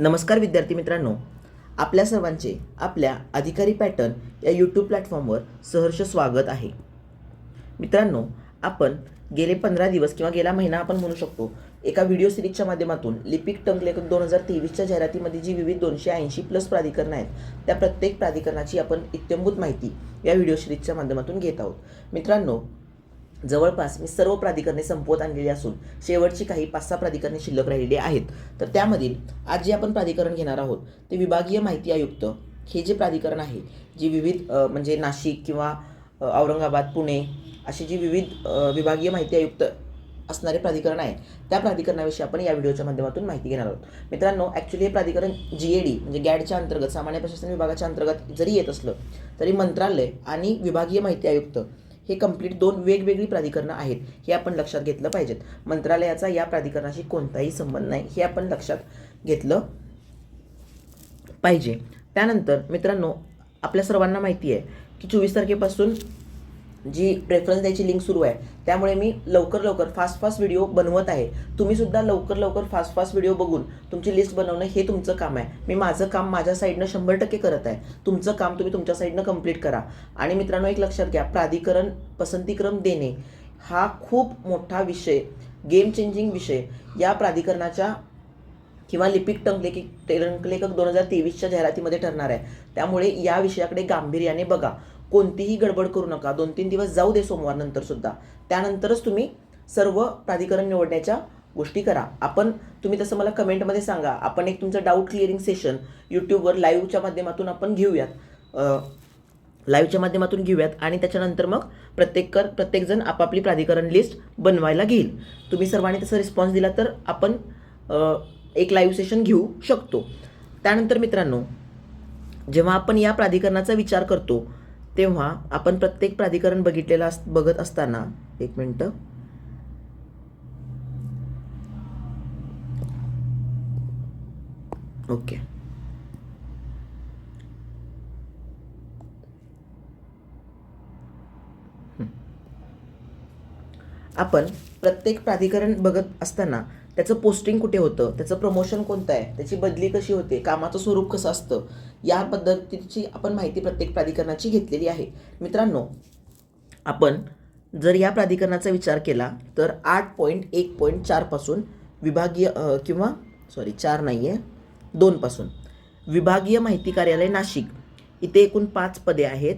नमस्कार विद्यार्थी मित्रांनो. आपल्या सर्वांचे आपल्या अधिकारी पॅटर्न या यूट्यूब प्लॅटफॉर्मवर सहर्ष स्वागत आहे. मित्रांनो आपण गेले पंधरा दिवस किंवा गेला महिना आपण म्हणू शकतो एका व्हिडिओ सिरीजच्या माध्यमातून लिपिक टंकलेखक दोन हजार तेवीसच्या जाहिरातीमध्ये जी विविध दोनशे ऐंशी प्लस प्राधिकरणं आहेत त्या प्रत्येक प्राधिकरणाची आपण इत्यंभूत माहिती या व्हिडिओ सिरीजच्या माध्यमातून घेत आहोत. मित्रांनो जवळपास मी सर्व प्राधिकरणे संपवत आणलेली असून शेवटची काही पाच सहा प्राधिकरणे शिल्लक राहिलेली आहेत. तर त्यामधील आज जे आपण प्राधिकरण घेणार आहोत ते विभागीय माहिती आयुक्त हे जे प्राधिकरण आहे जे विविध म्हणजे नाशिक किंवा औरंगाबाद पुणे अशी जी विविध विभागीय माहिती आयुक्त असणारे प्राधिकरण आहे त्या प्राधिकरणाविषयी आपण या व्हिडिओच्या माध्यमातून माहिती घेणार आहोत. मित्रांनो ॲक्च्युली हे प्राधिकरण जी ए डी म्हणजे गॅडच्या अंतर्गत सामान्य प्रशासन विभागाच्या अंतर्गत जरी येत असलं तरी मंत्रालय आणि विभागीय माहिती आयुक्त हे कंप्लीट दोन वेगवेगळी प्राधिकरणं आहेत हे आपण लक्षात घेतलं पाहिजेत. मंत्रालयाचा या प्राधिकरणाशी कोणताही संबंध नाही हे आपण लक्षात घेतलं पाहिजे. त्यानंतर मित्रांनो आपल्या सर्वांना माहिती आहे की चोवीस तारखेपासून जी प्रेफरन्स द्यायची लिंक सुरू आहे. त्यामुळे मी लवकर लवकर फास्ट फास्ट व्हिडिओ बनवत आहे. तुम्हीसुद्धा लवकर लवकर फास्ट फास्ट व्हिडिओ बघून तुमची लिस्ट बनवणं हे तुमचं काम आहे. मी माझं काम माझ्या साईडनं शंभर टक्के करत आहे. तुमचं काम तुम्ही तुमच्या साईडनं कंप्लीट करा. आणि मित्रांनो एक लक्षात घ्या प्राधिकरण पसंतीक्रम देणे हा खूप मोठा विषय गेम चेंजिंग विषय. या प्राधिकरणाच्या किंवा लिपिक टंक लेखिक टंक लेखक दोन हजार तेवीसच्या जाहिरातीमध्ये ठरणार आहे. त्यामुळे या विषयाकडे गांभीर्याने बघा. कोणतीही गडबड करू नका. दोन तीन दिवस जाऊ दे सोमवारनंतर सुद्धा. त्यानंतरच तुम्ही सर्व प्राधिकरण निवडण्याच्या गोष्टी करा. आपण तुम्ही तसं मला कमेंटमध्ये सांगा. आपण एक तुमचं डाऊट क्लिअरिंग सेशन यूट्यूबवर लाईव्हच्या माध्यमातून आपण घेऊयात. लाईव्हच्या माध्यमातून घेऊयात आणि त्याच्यानंतर मग प्रत्येक कर प्रत्येकजण आपापली प्राधिकरण लिस्ट बनवायला घेईल. तुम्ही सर्वांनी तसा रिस्पॉन्स दिला तर आपण एक लाईव्ह सेशन घेऊ शकतो. त्यानंतर मित्रांनो जेव्हा आपण या प्राधिकरणाचा विचार करतो तेव्हा आपण प्रत्येक प्राधिकरण बघितलेलं अस बघत असताना एक मिनटं. ओके. आपण प्रत्येक प्राधिकरण बघत असताना त्याचं पोस्टिंग कुठे होतं? त्याचं प्रमोशन कोणतं आहे? त्याची बदली कशी होते? कामाचं स्वरूप कसं असतं? या पद्धतीची आपण माहिती प्रत्येक प्राधिकरणाची घेतलेली आहे. मित्रांनो आपण जर या प्राधिकरणाचा विचार केला तर आठ पॉईंट एक पॉईंट चारपासून विभागीय किंवा सॉरी चार नाही आहे दोनपासून विभागीय माहिती कार्यालय नाशिक. इथे एकूण पाच पदे आहेत.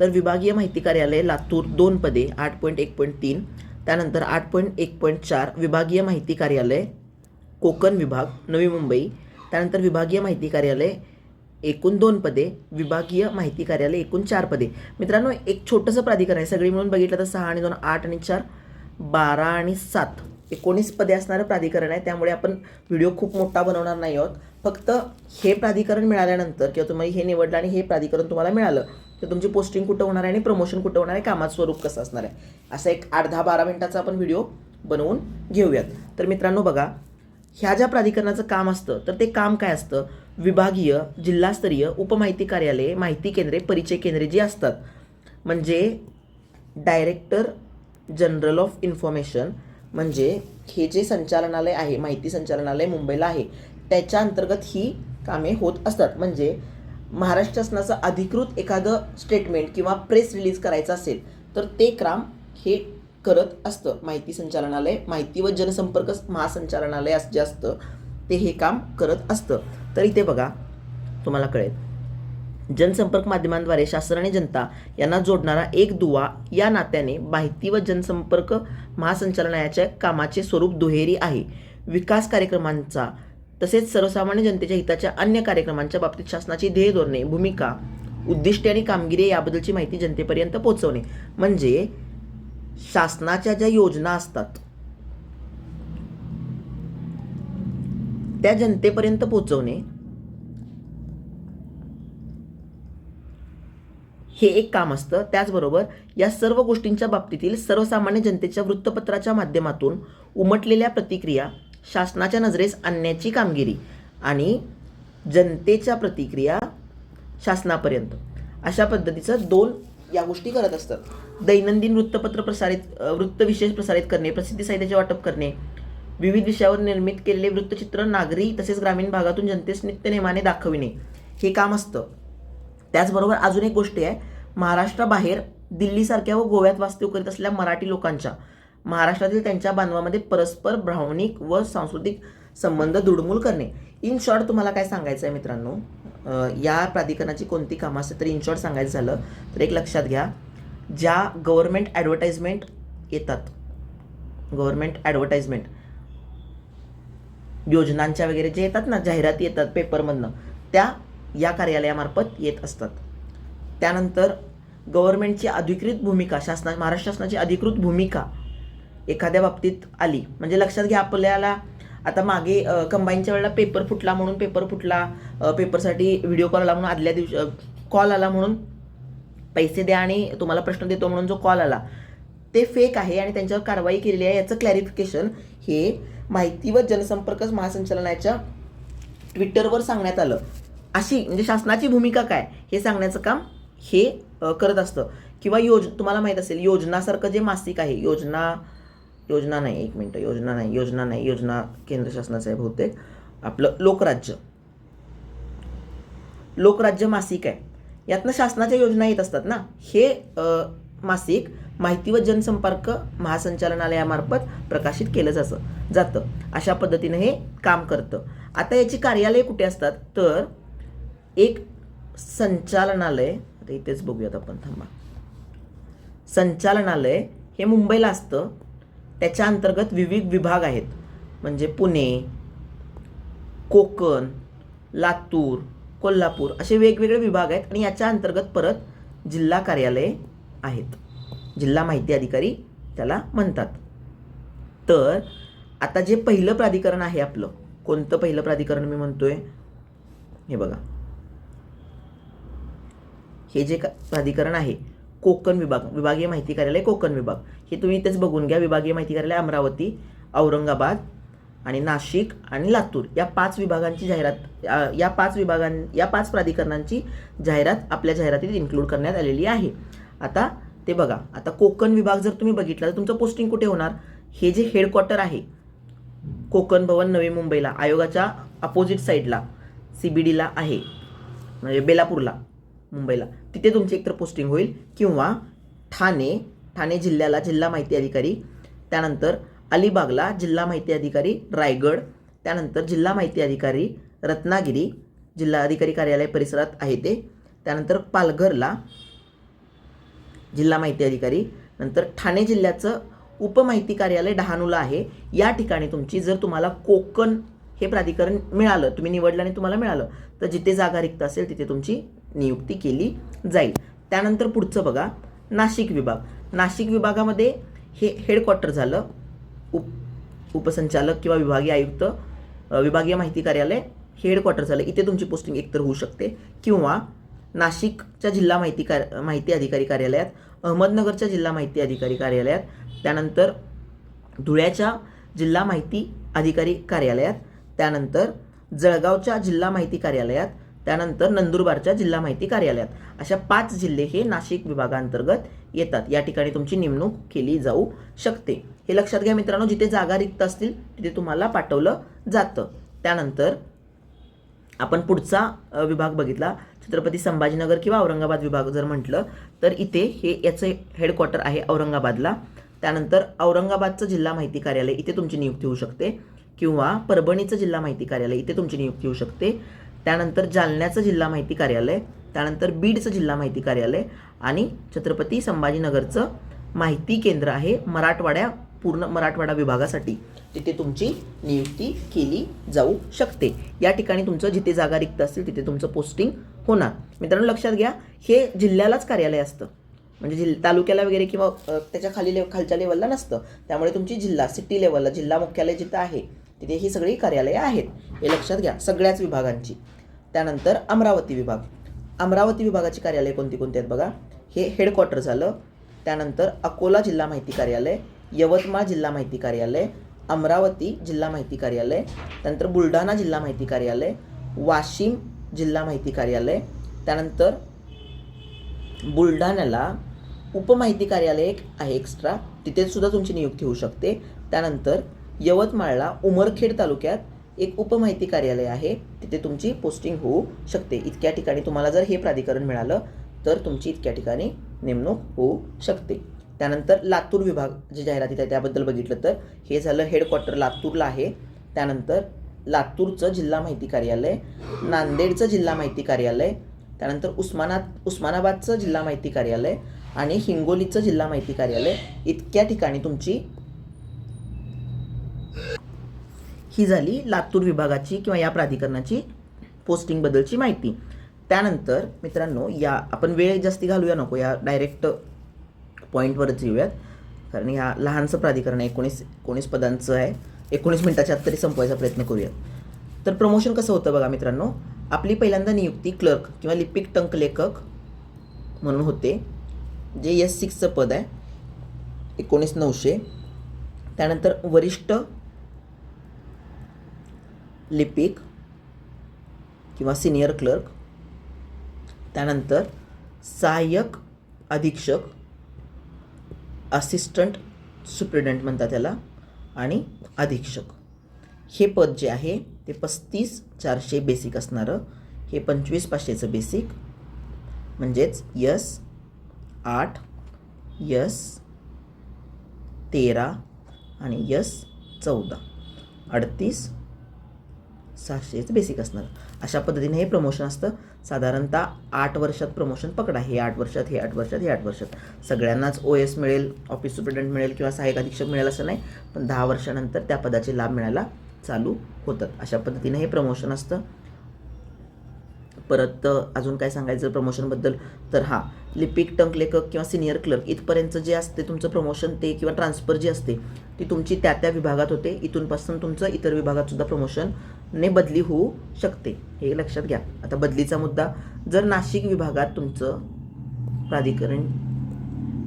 तर विभागीय माहिती कार्यालय लातूर दोन पदे आठ पॉईंट एक पॉईंट तीन. त्यानंतर आठ पॉईंट एक पॉईंट चार विभागीय माहिती कार्यालय कोकण विभाग नवी मुंबई. त्यानंतर विभागीय माहिती कार्यालय एकूण दोन पदे. विभागीय माहिती कार्यालय एकूण चार पदे. मित्रांनो एक छोटंसं प्राधिकरण आहे. सगळी मिळून बघितलं तर सहा आणि दोन आठ आणि चार बारा आणि सात. एकोणीस पदे असणारं प्राधिकरण आहे. त्यामुळे आपण व्हिडिओ खूप मोठा बनवणार नाही आहोत. फक्त हे प्राधिकरण मिळाल्यानंतर किंवा तुम्ही हे निवडलं आणि हे प्राधिकरण तुम्हाला मिळालं तर तुमची पोस्टिंग कुठं होणार आहे आणि प्रमोशन कुठं होणार आहे कामाचं स्वरूप कसं असणार आहे? असा एक आठ दहा बारा मिनिटाचा आपण व्हिडिओ बनवून घेऊयात. तर मित्रांनो बघा ह्या ज्या प्राधिकरणाचं काम असतं तर ते काम काय असतं? विभागीय जिल्हास्तरीय उपमाहिती कार्यालये माहिती केंद्रे परिचय केंद्रे जी असतात. म्हणजे डायरेक्टर जनरल ऑफ इन्फॉर्मेशन म्हणजे हे जे संचालनालय आहे माहिती संचालनालय मुंबईला आहे त्याच्या अंतर्गत ही कामे होत असतात. म्हणजे महाराष्ट्र शासनाचं अधिकृत एखादं स्टेटमेंट किंवा प्रेस रिलीज करायचं असेल तर ते काम हे करत असतं. माहिती संचालनालय माहिती व जनसंपर्क महासंचालनालय असं जे असतं ते हे काम करत असतं. तर इथे बघा तुम्हाला कळेल. जनसंपर्क माध्यमांद्वारे शासन आणि जनता यांना जोडणारा एक दुवा या नात्याने माहिती व जनसंपर्क महासंचालनालयाच्या कामाचे स्वरूप दुहेरी आहे. विकास कार्यक्रमांचा तसेच सर्वसामान्य जनतेच्या हिताच्या अन्य कार्यक्रमांच्या बाबतीत शासनाची ध्येय धोरणे भूमिका उद्दिष्टे आणि कामगिरी याबद्दलची माहिती जनतेपर्यंत पोहोचवणे. म्हणजे शासनाच्या ज्या योजना असतात त्या जनतेपर्यंत पोहोचवणे हे एक काम असतं. त्याचबरोबर या सर्व गोष्टींच्या बाबतीतील सर्वसामान्य जनतेच्या वृत्तपत्राच्या माध्यमातून उमटलेल्या प्रतिक्रिया शासनाच्या नजरेस आणण्याची कामगिरी आणि जनतेच्या प्रतिक्रिया शासनापर्यंत. अशा पद्धतीचं दोन या गोष्टी करत असतात. दैनंदिन वृत्तपत्र प्रसारित वृत्तविशेष प्रसारित करणे प्रसिद्धी साहित्याचे वाटप करणे विविध विषयावर निर्मित केलेले वृत्तचित्र नागरी तसेच ग्रामीण भागातून जनतेस नित्यनेमाने दाखविणे हे काम असतं. त्याचबरोबर अजून एक गोष्ट आहे महाराष्ट्राबाहेर दिल्लीसारख्या व गोव्यात वास्तव्य करीत असलेल्या मराठी लोकांच्या महाराष्ट्रातील त्यांच्या बांधवामध्ये परस्पर भावनिक व सांस्कृतिक संबंध दुडमूल करणे. इन शॉर्ट तुम्हाला काय सांगायचं आहे मित्रांनो? या प्राधिकरणाची कोणती कामं असते तर इन शॉर्ट सांगायचं झालं तर एक लक्षात घ्या. ज्या गव्हर्मेंट ॲडव्हर्टाइजमेंट येतात गव्हर्मेंट ॲडव्हर्टाइजमेंट योजनांच्या वगैरे जे येतात ना जाहिराती येतात पेपरमधनं त्या या कार्यालयामार्फत येत असतात. त्यानंतर गव्हर्मेंटची अधिकृत भूमिका शासना महाराष्ट्र शासनाची अधिकृत भूमिका एखाद्या बाबतीत आली. म्हणजे लक्षात घ्या आपल्याला आता मागे कंबाईनच्या वेळेला पेपर फुटला म्हणून पेपर फुटला पेपरसाठी व्हिडिओ कॉल आला म्हणून आदल्या दिवशी कॉल आला म्हणून पैसे द्या आणि तुम्हाला प्रश्न देतो म्हणून जो कॉल आला. ते फेक आहे आणि त्यांच्यावर कारवाई केलेली आहे याचं क्लॅरिफिकेशन हे माहिती व जनसंपर्क महासंचालनाच्या ट्विटरवर सांगण्यात आलं. अशी म्हणजे शासनाची भूमिका काय? हे सांगण्याचं काम हे करत असतं. किंवा योज तुम्हाला माहीत असेल योजनासारखं जे मासिक आहे योजना योजना नाही एक मिनटं योजना नाही योजना नाही योजना केंद्र शासनाचं आहे बहुतेक. आपलं लोकराज्य. लोकराज्य मासिक आहे. यातनं शासनाच्या योजना येत असतात ना. हे मासिक माहिती व जनसंपर्क महासंचालनालयामार्फत प्रकाशित केलं जातं जातं. अशा पद्धतीनं हे काम करतं. आता याची कार्यालय कुठे असतात? तर एक संचालनालय आता इथेच बघूयात आपण थांबा. संचालनालय हे मुंबईला असतं. त्याच्या अंतर्गत विविध विभाग आहेत. म्हणजे पुणे कोकण लातूर कोल्हापूर असे वेगवेगळे विभाग आहेत आणि याच्या अंतर्गत परत जिल्हा कार्यालये आहेत. जिल्हा माहिती अधिकारी त्याला म्हणतात. तर आता जे पहिलं प्राधिकरण आहे आपलं कोणतं पहिलं प्राधिकरण मी म्हणतोय? हे बघा. हे जे का- प्राधिकरण आहे कोकण विभाग विभागीय माहिती कार्यालय कोकण विभाग. हे तुम्ही इथेच बघून घ्या. विभागीय माहिती कार्यालय अमरावती औरंगाबाद आणि नाशिक आणि लातूर. या पाच विभागांची जाहिरात या- पाच विभागां या पाच प्राधिकरणांची जाहिरात आपल्या जाहिरातीत इन्क्लूड करण्यात आलेली आहे. आता ते बघा. आता कोकण विभाग जर तुम्ही बघितला तर तुमचं पोस्टिंग कुठे होणार? हे जे हेडक्वार्टर आहे कोकण भवन नवी मुंबईला आयोगाच्या अपोजिट साईडला सी बी डीला आहे. म्हणजे बेलापूरला. मुंबईला. तिथे तुमची एकतर पोस्टिंग होईल किंवा ठाणे ठाणे जिल्ह्याला जिल्हा माहिती अधिकारी त्यानंतर अलिबागला जिल्हा माहिती अधिकारी रायगड त्यानंतर जिल्हा माहिती अधिकारी रत्नागिरी जिल्हा अधिकारी कार्यालय परिसरात आहे ते. त्यानंतर पालघरला जिल्हा माहिती अधिकारी नंतर ठाणे जिल्ह्याचं उपमाहिती कार्यालय डहाणूला आहे. या ठिकाणी तुमची जर तुम्हाला कोकण हे प्राधिकरण मिळालं तुम्ही निवडलं आणि तुम्हाला मिळालं तर जिथे जागा रिक्त असेल तिथे तुमची नियुक्ती केली जाईल. त्यानंतर पुढचं बघा नाशिक विभाग. नाशिक विभागामध्ये हे हेडक्वार्टर झालं. उप उपसंचालक किंवा विभागीय आयुक्त विभागीय माहिती कार्यालय हे हेडक्वार्टर झालं. इथे तुमची पोस्टिंग एकतर होऊ शकते. किंवा नाशिकच्या जिल्हा माहिती कार माहिती अधिकारी कार्यालयात अहमदनगरच्या जिल्हा माहिती अधिकारी कार्यालयात त्यानंतर धुळ्याच्या जिल्हा माहिती अधिकारी कार्यालयात त्यानंतर जळगावच्या जिल्हा माहिती कार्यालयात त्यानंतर नंदुरबारच्या जिल्हा माहिती कार्यालयात. अशा पाच जिल्हे हे नाशिक विभागांतर्गत येतात. या ठिकाणी तुमची नेमणूक केली जाऊ शकते. हे लक्षात घ्या मित्रांनो जिथे जागा रिक्त असतील तिथे तुम्हाला पाठवलं जातं. त्यानंतर आपण पुढचा विभाग बघितला. छत्रपती संभाजीनगर किंवा औरंगाबाद विभाग जर म्हटलं तर इथे हे याचं हेडक्वार्टर आहे औरंगाबादला. त्यानंतर औरंगाबादचं जिल्हा माहिती कार्यालय इथे तुमची नियुक्ती होऊ शकते. किंवा परभणीचं जिल्हा माहिती कार्यालय इथे तुमची नियुक्ती होऊ शकते. त्यानंतर जालन्याचं जिल्हा माहिती कार्यालय त्यानंतर बीडचं जिल्हा माहिती कार्यालय आणि छत्रपती संभाजीनगरचं माहिती केंद्र आहे मराठवाड्या पूर्ण मराठवाडा विभागासाठी. तिथे तुमची नियुक्ती केली जाऊ शकते. या ठिकाणी तुमचं जिथे जागा रिक्त असतील तिथे तुमचं पोस्टिंग होणार. मित्रांनो लक्षात घ्या हे जिल्ह्यालाच कार्यालय असतं. म्हणजे जिल्हा तालुक्याला वगैरे किंवा त्याच्याखाली ले खालच्या लेवलला नसतं. त्यामुळे तुमची जिल्हा सिटी लेवलला जिल्हा मुख्यालय जिथं आहे तिथे ही सगळी कार्यालयं आहेत. हे लक्षात घ्या सगळ्याच विभागांची. त्यानंतर अमरावती विभाग. अमरावती विभागाची कार्यालय कोणती कोणती आहेत बघा? हे हेडक्वार्टर झालं. त्यानंतर अकोला जिल्हा माहिती कार्यालय यवतमाळ जिल्हा माहिती कार्यालय अमरावती जिल्हा माहिती कार्यालय त्यानंतर बुलढाणा जिल्हा माहिती कार्यालय वाशिम जिल्हा माहिती कार्यालय त्यानंतर बुलढाण्याला उपमाहिती कार्यालय एक आहे एक्स्ट्रा तिथेसुद्धा तुमची नियुक्ती होऊ शकते. त्यानंतर यवतमाळला उमरखेड तालुक्यात एक उपमाहिती कार्यालय आहे. तिथे तुमची पोस्टिंग होऊ शकते. इतक्या ठिकाणी तुम्हाला जर हे प्राधिकरण मिळालं तर तुमची इतक्या ठिकाणी नेमणूक होऊ शकते. त्यानंतर लातूर विभाग जे जाहिरातीत आहे त्याबद्दल बघितलं तर हे झालं हेडक्वार्टर लातूरला आहे. त्यानंतर लातूरचं जिल्हा माहिती कार्यालय नांदेडचं जिल्हा माहिती कार्यालय त्यानंतर उस्मानात उस्मानाबादचं जिल्हा माहिती कार्यालय आणि हिंगोलीचं जिल्हा माहिती कार्यालय इतक्या ठिकाणी तुमची ही झाली लातूर विभागाची किंवा या प्राधिकरणाची पोस्टिंगबद्दलची माहिती. त्यानंतर मित्रांनो या आपण वेळ जास्ती घालूया नको या डायरेक्ट पॉईंटवरच येऊयात. कारण ह्या लहानसं प्राधिकरण एकोणीस एकोणीस पदांचं आहे. एकोणीस मिनिटाच्या आत तरी संपवायचा प्रयत्न करूयात. तर प्रमोशन कसं होतं बघा मित्रांनो आपली पहिल्यांदा नियुक्ती क्लर्क किंवा लिपिक टंक लेखक म्हणून होते जे एस सिक्सचं पद आहे एकोणीस नऊशे. त्यानंतर वरिष्ठ लिपिक किंवा सिनियर क्लर्क. त्यानंतर सहाय्यक अधीक्षक असिस्टंट सुप्रिटेंडंट म्हणतात त्याला आणि अधीक्षक. हे पद जे आहे ते पस्तीस चारशे बेसिक असणारं. हे पंचवीस पाचशेचं बेसिक. म्हणजेच यस आठ यस तेरा आणि यस चौदा. अडतीस सहाशेच बेसिक असणार. अशा पद्धतीने हे प्रमोशन असतं. साधारणतः आठ वर्षात प्रमोशन पकडा. हे आठ वर्षात हे आठ वर्षात हे आठ वर्षात. सगळ्यांनाच ओ एस मिळेल ऑफिस सुप्रिटेंडंट मिळेल किंवा सहाय्यक अधीक्षक मिळेल असं नाही पण दहा वर्षानंतर त्या पदाचे लाभ मिळायला चालू होतात. अशा पद्धतीने हे प्रमोशन असतं. परत अजून काय सांगायचं प्रमोशनबद्दल तर हां लिपिक टंक लेखक किंवा सिनियर क्लर्क इथपर्यंत जे असते तुमचं प्रमोशन ते किंवा ट्रान्सफर जी असते ती तुमची त्या त्या विभागात होते. इथूनपासून तुमचं इतर विभागात सुद्धा ने बदली होऊ शकते. हे लक्षात घ्या. आता बदलीचा मुद्दा जर नाशिक विभागात तुमचं प्राधिकरण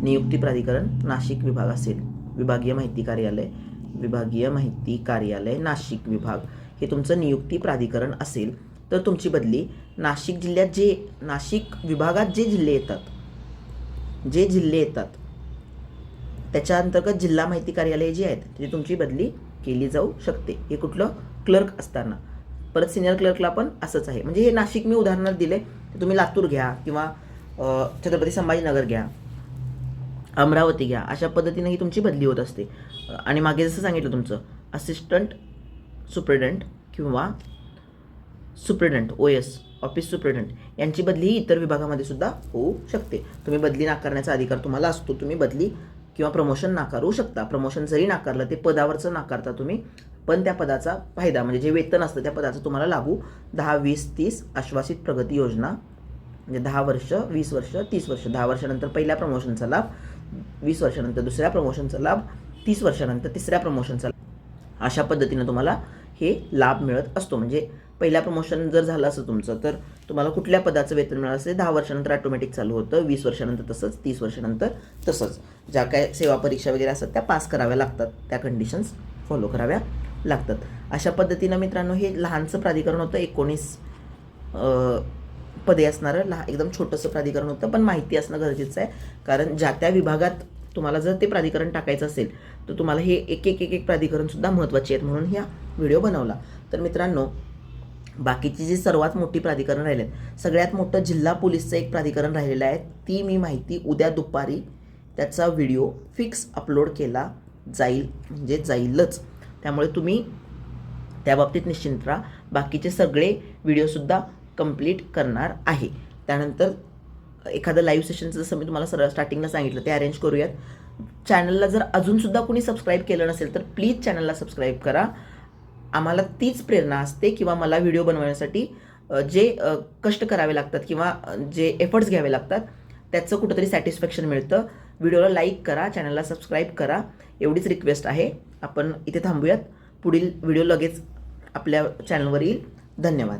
नियुक्ती प्राधिकरण नाशिक विभाग असेल विभागीय माहिती कार्यालय विभागीय माहिती कार्यालय नाशिक विभाग हे तुमचं नियुक्ती प्राधिकरण असेल तर तुमची बदली नाशिक जिल्ह्यात जे नाशिक विभागात जे जिल्हे येतात जे जिल्हे येतात त्याच्या अंतर्गत जिल्हा माहिती कार्यालय जी आहेत तिथे तुमची बदली केली जाऊ शकते. हे कुठलं? क्लर्क असताना. परत सिनियर क्लर्कला पण असंच आहे. म्हणजे हे नाशिक मी उदाहरणार्थ दिले तुम्ही लातूर घ्या किंवा छत्रपती संभाजीनगर घ्या. अमरावती घ्या. अशा पद्धतीने ही तुमची बदली होत असते. आणि मागे जसं सांगितलं तुमचं असिस्टंट सुप्रिटेंडंट किंवा superintendent O S office superintendent यांची बदली ही इतर विभागामध्ये सुद्धा होऊ शकते. तुम्ही बदली नाकारण्याचा अधिकार तुम्हाला असतो. तुम्ही बदली किंवा प्रमोशन नाकारू शकता. प्रमोशन जरी नाकारलं ते पदावरचं नाकारता तुम्ही पण त्या पदाचा फायदा म्हणजे जे वेतन असतं त्या पदाचं तुम्हाला लागू दहा वीस तीस आश्वासित प्रगती योजना म्हणजे दहा वर्ष वीस वर्ष तीस वर्ष. दहा वर्षानंतर पहिल्या प्रमोशनचा लाभ वीस वर्षानंतर दुसऱ्या प्रमोशनचा लाभ तीस वर्षानंतर तिसऱ्या प्रमोशनचा लाभ. अशा पद्धतीनं तुम्हाला हे लाभ मिळत असतो. म्हणजे पहिल्या प्रमोशन जर झालं असं तुमचं तर तुम्हाला कुठल्या पदाचं वेतन मिळालं असेल दहा वर्षानंतर ऑटोमॅटिक चालू होतं वीस वर्षानंतर तसंच तीस वर्षानंतर तसंच. ज्या काय सेवा परीक्षा वगैरे असतात त्या पास कराव्या लागतात. त्या कंडिशन्स फॉलो कराव्या लागतात. अशा पद्धतीनं मित्रांनो हे लहानचं प्राधिकरण होतं एकोणीस पदे असणारं लहा एकदम छोटंसं प्राधिकरण होतं पण माहिती असणं गरजेचं आहे. कारण ज्या त्या विभागात तुम्हाला जर ते प्राधिकरण टाकायचं असेल तर तुम्हाला हे एक एक एक एक प्राधिकरणसुद्धा महत्त्वाचे आहेत म्हणून ह्या व्हिडिओ बनवला. तर मित्रांनो बाकीची जी सर्वात मोठी प्राधिकरण राहिले आहेत सगळ्यात मोठं जिल्हा पोलीसचं एक प्राधिकरण राहिलेलं आहे ती मी माहिती उद्या दुपारी त्याचा व्हिडिओ फिक्स अपलोड केला जाईल म्हणजे जाईलच. त्यामुळे तुम्ही त्या बाबतीत निश्चिंत राहा. बाकीचे सगळे व्हिडिओसुद्धा कंप्लीट करणार आहे. त्यानंतर एखादं लाईव्ह सेशनचं जसं मी तुम्हाला सरळ स्टार्टिंगला सांगितलं ते अरेंज करूयात. चॅनलला जर अजूनसुद्धा कुणी सबस्क्राईब केलं नसेल तर प्लीज चॅनलला सबस्क्राईब करा. आम्हाला तीच प्रेरणा असते किंवा मला व्हिडिओ बनवण्यासाठी जे कष्ट करावे लागतात किंवा जे एफर्ट्स घ्यावे लागतात त्याचं कुठंतरी सॅटिस्फॅक्शन मिळतं. व्हिडिओला लाईक करा चॅनलला सबस्क्राईब करा. एवढीच रिक्वेस्ट आहे. आपण इथे थांबूयात. पुढील व्हिडिओ लगेच आपल्या चॅनलवर येईल. धन्यवाद.